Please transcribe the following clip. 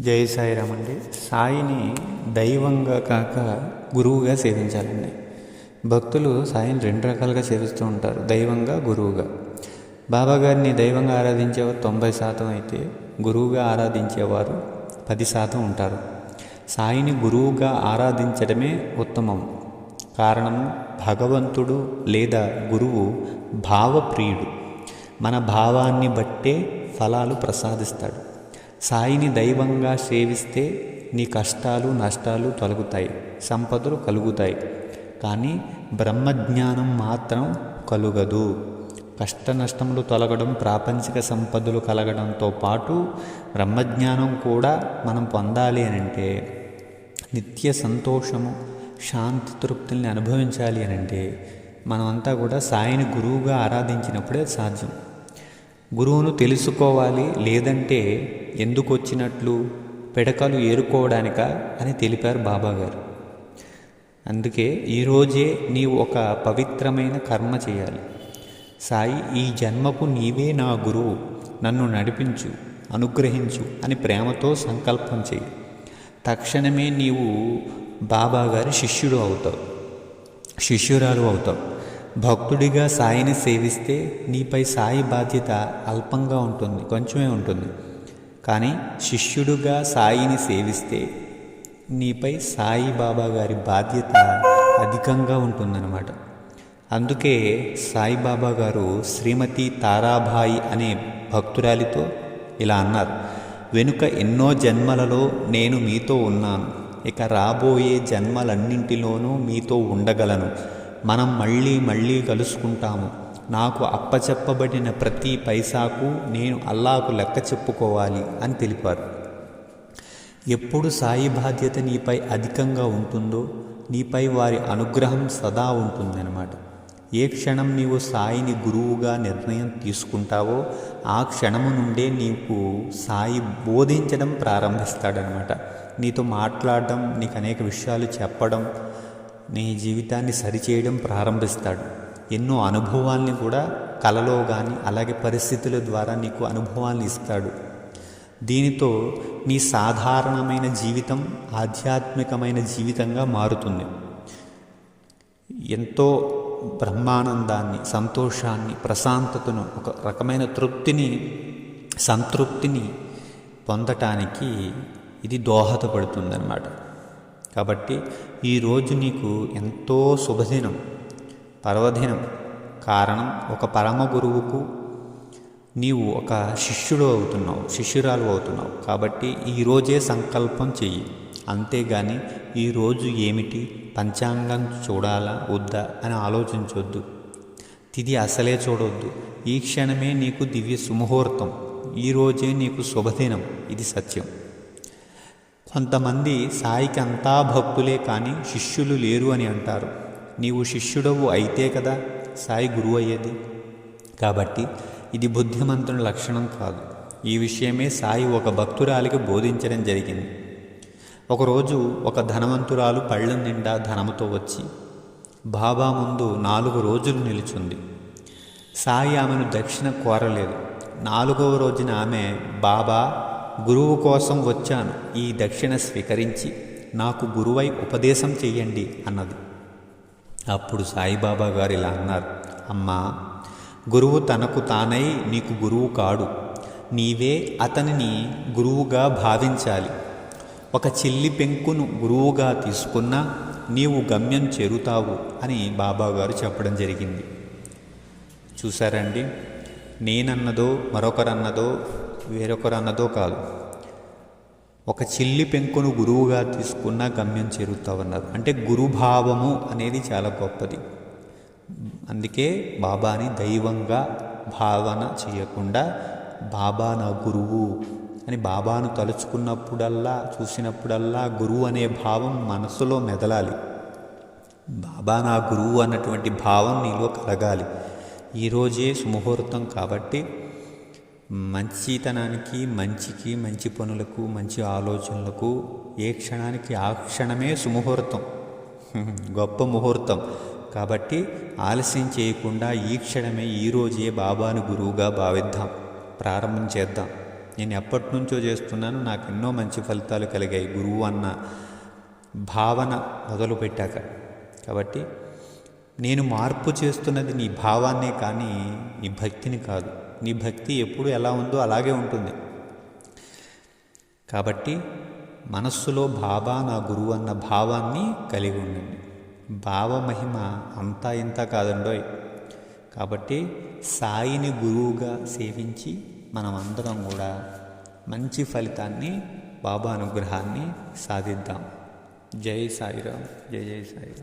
జై సాయిరామ్ అండి. సాయిని దైవంగా కాక గురువుగా సేవించాలండి. భక్తులు సాయిని రెండు రకాలుగా సేవిస్తూ ఉంటారు. దైవంగా గురువుగా. బాబాగారిని దైవంగా ఆరాధించేవారు తొంభై శాతం అయితే గురువుగా ఆరాధించేవారు పది శాతం ఉంటారు. సాయిని గురువుగా ఆరాధించడమే ఉత్తమం. కారణం భగవంతుడు లేదా గురువు భావప్రియుడు. మన భావాన్ని బట్టే ఫలాలు ప్రసాదిస్తాడు. సాయిని దైవంగా సేవిస్తే నీ కష్టాలు నష్టాలు తొలగుతాయి సంపదలు కలుగుతాయి. కానీ బ్రహ్మజ్ఞానం మాత్రం కలుగదు. కష్ట నష్టములు తొలగడం ప్రాపంచిక సంపదలు కలగడంతో పాటు బ్రహ్మజ్ఞానం కూడా మనం పొందాలి అని అంటే నిత్య సంతోషము శాంతి తృప్తుల్ని అనుభవించాలి అని అంటే మనమంతా కూడా సాయిని గురువుగా ఆరాధించినప్పుడే సాధ్యం. గురువును తెలుసుకోవాలి లేదంటే ఎందుకు వచ్చినట్లు పిడకలు ఏరుకోవడానిక అని తెలిపారు బాబాగారు. అందుకే ఈరోజే నీవు ఒక పవిత్రమైన కర్మ చేయాలి. సాయి ఈ జన్మకు నీవే నా గురువు. నన్ను నడిపించు అనుగ్రహించు అని ప్రేమతో సంకల్పం చేయి. తక్షణమే నీవు బాబాగారి శిష్యుడు అవుతావు. శిష్యురాలు అవుతావు. భక్తుడిగా సాయిని సేవిస్తే నీపై సాయి బాధ్యత అల్పంగా ఉంటుంది కొంచెమే ఉంటుంది. కానీ శిష్యుడుగా సాయిని సేవిస్తే నీపై సాయిబాబా గారి బాధ్యత అధికంగా ఉంటుందన్నమాట. అందుకే సాయిబాబా గారు శ్రీమతి తారాభాయి అనే భక్తురాలితో ఇలా అన్నారు వెనుక ఎన్నో జన్మలలో నేను మీతో ఉన్నాను. ఇక రాబోయే జన్మలన్నింటిలోనూ మీతో ఉండగలను. మనం మళ్ళీ మళ్ళీ కలుసుకుంటాము. నాకు అప్పచెప్పబడిన ప్రతి పైసాకు నేను అల్లాకు లెక్క చెప్పుకోవాలి అని తెలిపారు. ఎప్పుడు సాయి బాధ్యత నీపై అధికంగా ఉంటుందో నీపై వారి అనుగ్రహం సదా ఉంటుందన్నమాట. ఏ క్షణం నీవు సాయిని గురువుగా నిర్ణయం తీసుకుంటావో ఆ క్షణము నుండే నీకు సాయి బోధించడం ప్రారంభిస్తాడనమాట నీతో మాట్లాడడం నీకు అనేక విషయాలు చెప్పడం నీ జీవితాన్ని సరిచేయడం ప్రారంభిస్తాడు. ఎన్నో అనుభవాల్ని కూడా కలలో కానీ అలాగే పరిస్థితుల ద్వారా నీకు అనుభవాల్ని ఇస్తాడు. దీనితో నీ సాధారణమైన జీవితం ఆధ్యాత్మికమైన జీవితంగా మారుతుంది. ఎంతో బ్రహ్మానందాన్ని సంతోషాన్ని ప్రశాంతతను ఒక రకమైన తృప్తిని సంతృప్తిని పొందటానికి ఇది దోహదపడుతుందన్నమాట. కాబట్టి ఈరోజు నీకు ఎంతో శుభదినం. పర్వదినం. కారణం ఒక పరమ గురువుకు నీవు ఒక శిష్యుడు అవుతున్నావు శిష్యురాలు అవుతున్నావు. కాబట్టి ఈరోజే సంకల్పం చెయ్యి. అంతేగాని ఈరోజు ఏమిటి? పంచాంగం చూడాలా వద్దా అని ఆలోచించొద్దు. తిది అసలే చూడొద్దు. ఈ క్షణమే నీకు దివ్య సుముహూర్తం. ఈరోజే నీకు శుభదినం. ఇది సత్యం. కొంతమంది సాయికి అంతా భక్తులే కానీ శిష్యులు లేరు అని అంటారు. నీవు శిష్యుడవు అయితే కదా సాయి గురువు అయ్యేది? కాబట్టి ఇది బుద్ధిమంతుని లక్షణం కాదు. ఈ విషయమే సాయి ఒక భక్తురాలికి బోధించడం జరిగింది. ఒకరోజు ఒక ధనవంతురాలు పళ్ళ నిండా ధనముతో వచ్చి బాబా ముందు నాలుగు రోజులు నిలుచుంది. సాయి ఆమెను దక్షిణ కోరలేదు. నాలుగవ రోజున ఆమె బాబా గురువు కోసం వచ్చాను. ఈ దక్షిణ స్వీకరించి నాకు గురువై ఉపదేశం చెయ్యండి అన్నది. అప్పుడు సాయిబాబా గారు ఇలా అన్నారు అమ్మా గురువు తనకు తానై నీకు గురువు కాడు. నీవే అతనిని గురువుగా భావించాలి. ఒక చిల్లి పెంకును గురువుగా తీసుకున్నా నీవు గమ్యం చేరుతావు అని బాబాగారు చెప్పడం జరిగింది. చూసారండి నేనన్నదో మరొకరన్నదో వేరొకరన్నదో కాదు. ఒక చిల్లి పెంకును గురువుగా తీసుకున్న గమ్యం చేరుతావన్నారు అంటే గురుభావము అనేది చాలా గొప్పది. అందుకే బాబాని దైవంగా భావన చేయకుండా బాబా నా గురువు అని బాబాను తలుచుకున్నప్పుడల్లా చూసినప్పుడల్లా గురువు అనే భావం మనసులో మెదలాలి. బాబా నా గురువు అన్నటువంటి భావం నీలో కలగాలి. ఈరోజే సుముహూర్తం కాబట్టి మంచితనానికి మంచికి మంచి పనులకు మంచి ఆలోచనలకు ఏ క్షణానికి ఆ క్షణమే సుముహూర్తం. గొప్ప ముహూర్తం. కాబట్టి ఆలస్యం చేయకుండా ఈ క్షణమే ఈరోజే బాబాను గురువుగా భావిద్దాం. ప్రారంభం చేద్దాం. నేను ఎప్పటి నుంచో చేస్తున్నాను నాకు ఎన్నో మంచి ఫలితాలు కలిగాయి. గురువు అన్న భావన మొదలుపెట్టాక. కాబట్టి నేను మార్పు చేస్తున్నది నీ భావాన్నే కానీ నీ భక్తిని కాదు. నీ భక్తి ఎప్పుడు ఎలా ఉందో అలాగే ఉంటుంది. కాబట్టి మనస్సులో బాబా నా గురువు అన్న భావాన్ని కలిగి ఉండండి. భావ మహిమ అంతా ఇంత కాదండోయ్. కాబట్టి సాయిని గురువుగా సేవించి మనమందరం కూడా మంచి ఫలితాన్ని బాబా అనుగ్రహాన్ని సాధిద్దాం. జై సాయిరామ్. జై జై సాయిరామ్.